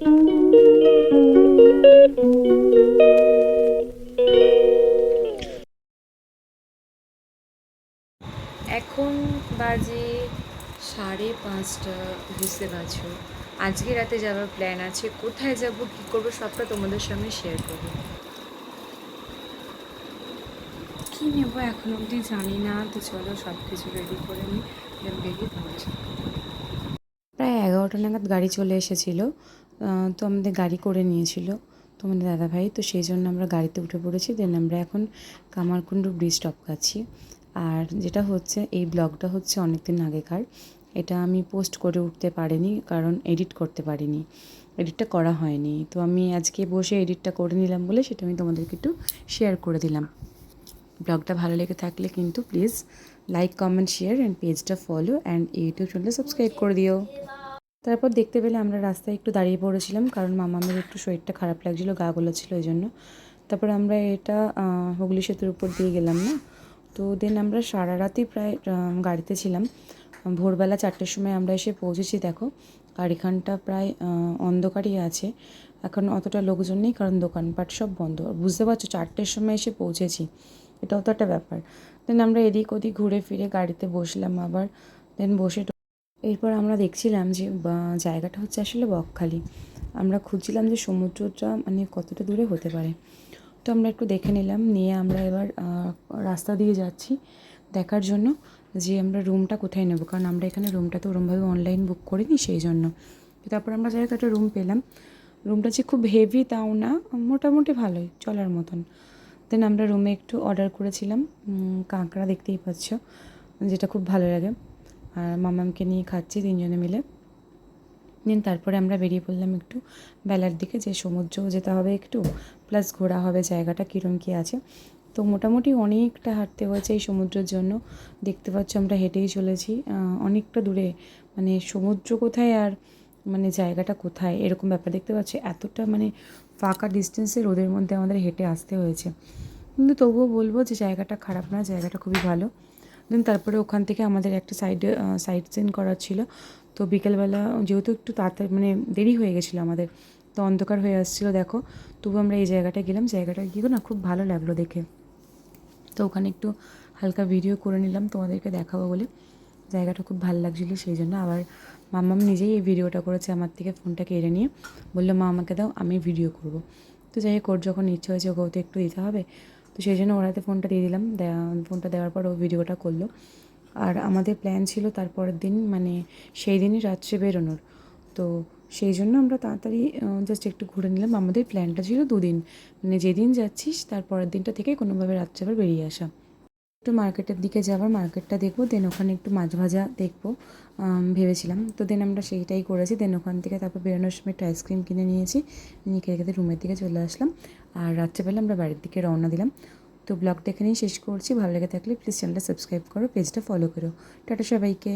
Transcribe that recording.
এখন বাজে সাড়ে পাঁচটা, বুঝতে পারছ। আজকে রাতে যাওয়ার প্ল্যান আছে, কোথায় যাব, কি করব, সবটা তোমাদের সামনে শেয়ার করব। কি নেব এখন অবধি জানি না, তো চলো সব কিছু রেডি করে নিই বেরিয়ে পড়ছি। প্রায় এগারোটা নাগাদ গাড়ি চলে এসেছিল তো আমাদের গাড়ি করে নিয়েছিল তোমাদের দাদাভাই, তো সেই জন্য আমরা গাড়িতে উঠে পড়েছি। দেন আমরা এখন কামারকুণ্ডু ব্রিজ স্টপ খাচ্ছি আর যেটা হচ্ছে, এই ব্লগটা হচ্ছে অনেক দিন আগেকার। এটা আমি পোস্ট করে উঠতে পারিনি, কারণ এডিট করতে পারিনি। এডিটটা করা হয়নি। তো আমি আজকে বসে এডিটটা করে নিলাম বলে সেটা আমি তোমাদেরকে একটু শেয়ার করে দিলাম। ব্লগটা ভালো লেগে থাকলে কিন্তু please like comment share and পেজটা ফলো অ্যান্ড ইউটিউব চ্যানেলটা সাবস্ক্রাইব করে দিও। তারপর দেখতে পেলে আমরা রাস্তায় একটু দাঁড়িয়ে পড়েছিলাম, কারণ মামামের একটু শরীরটা খারাপ লাগছিল, গা ছিল ওই জন্য। তারপর আমরা এটা হুগলি সেতুর উপর দিয়ে গেলাম না? তো দেন আমরা সারা রাতই প্রায় গাড়িতে ছিলাম। ভোরবেলা চারটের সময় আমরা এসে পৌঁছেছি, দেখো। আর এখানটা প্রায় অন্ধকারই আছে। এখন অতটা লোকজন নেই, কারণ দোকানপাট সব বন্ধ। বুঝতে পারছ, চারটের সময় এসে পৌঁছেছি। এটাও তো একটা ব্যাপার। দেন আমরা এদিক ওদিক ঘুরে ফিরে গাড়িতে বসলাম আবার। দেন বসে এরপর আমরা দেখছিলাম যে জায়গাটা হচ্ছে আসলে বকখালি। আমরা খুঁজছিলাম যে সমুদ্রটা মানে কতটা দূরে হতে পারে। তো আমরা একটু দেখে নিলাম, নিয়ে আমরা এবার রাস্তা দিয়ে যাচ্ছি দেখার জন্য যে আমরা রুমটা কোথায় নেব। কারণ আমরা এখানে রুমটা তো ওরমভাবে অনলাইন বুক করিনি সেই জন্য তারপর আমরা যাই একটা রুম পেলাম। রুমটা যে খুব হেভি তাও না, মোটামুটি ভালোই, চলার মতন। দেন আমরা রুমে একটু অর্ডার করেছিলাম কাঁকড়া দেখতেই পাচ্ছ, যেটা খুব ভালো লাগে। আর মামামকে নিয়ে খাচ্ছি তিনজনে মিলে। দেন তারপরে আমরা বেরিয়ে পড়লাম একটু বেলার দিকে, যে সমুদ্রও যেতে হবে একটু প্লাস ঘোরা হবে জায়গাটা কীরম কী আছে। তো মোটামুটি অনেকটা হাঁটতে হয়েছে এই সমুদ্রের জন্য। দেখতে পাচ্ছ আমরা হেঁটেই চলেছি। অনেকটা দূরে মানে সমুদ্র কোথায় আর মানে জায়গাটা কোথায়, এরকম ব্যাপার। দেখতে পাচ্ছি এতটা মানে ফাঁকা ডিস্টেন্সে রোদের মধ্যে আমাদের হেঁটে আসতে হয়েছে। কিন্তু তবুও বলব যে জায়গাটা খারাপ না, জায়গাটা খুবই ভালো। দেন তারপরে ওখান থেকে আমাদের একটা সাইডে সাইড সিন করার ছিল। তো বিকেলবেলা যেহেতু একটু তাড়াতাড়ি মানে দেরি হয়ে গেছিল আমাদের, তো অন্ধকার হয়ে আসছিল, দেখো। তবু আমরা এই জায়গাটায় গেলাম, জায়গাটা গিয়ে না খুব ভালো লাগল দেখে। তো ওখানে একটু হালকা ভিডিও করে নিলাম, তোমাদেরকে দেখাবো বলে। জায়গাটা খুব ভালো লাগছিল, সেই জন্য আবার মাম্মাম নিজেই এই ভিডিওটা করেছে আমার থেকে ফোনটা কেড়ে নিয়ে। বলল, মা, আমাকে দাও, আমি ভিডিও করব। তো যাই হোক, ওর যখন ইচ্ছে হয়েছে ওকেও তো একটু দিতে হবে। সেই জন্য ওর হাতে ফোনটা দিয়ে দিলাম। ফোনটা দেওয়ার পর ও ভিডিওটা করল। আর আমাদের প্ল্যান ছিল তারপরের দিন মানে সেই দিনই রাত্রে বেরোনোর। তো সেই জন্য আমরা তাড়াতাড়ি জাস্ট একটু ঘুরে নিলাম। আমাদের প্ল্যানটা ছিল দুদিন। মানে যেদিন যাচ্ছিস তার পরের দিনটা থেকে কোনোভাবে রাত্রে আবার বেরিয়ে আসা। একটু মার্কেটের দিকে যাবার মার্কেটটা দেখব দেন ওখানে একটু মাছ ভাজা দেখব। ভেবেছিলাম। তো দেন আমরা সেইটাই করেছি দেন ওখান থেকে তারপর বেরোনোর সময় একটু আইসক্রিম কিনে নিয়েছি। নিয়ে খেয়ে খেতে রুমের দিকে চলে আসলাম। আর রাত্রেবেলা আমরা বাড়ির দিকে রওনা দিলাম। তো ব্লগটা এখানেই শেষ করছি। ভালো লেগে থাকলে প্লিজ চ্যানেলটা সাবস্ক্রাইব করো পেজটা ফলো করো। টাটা সবাইকে।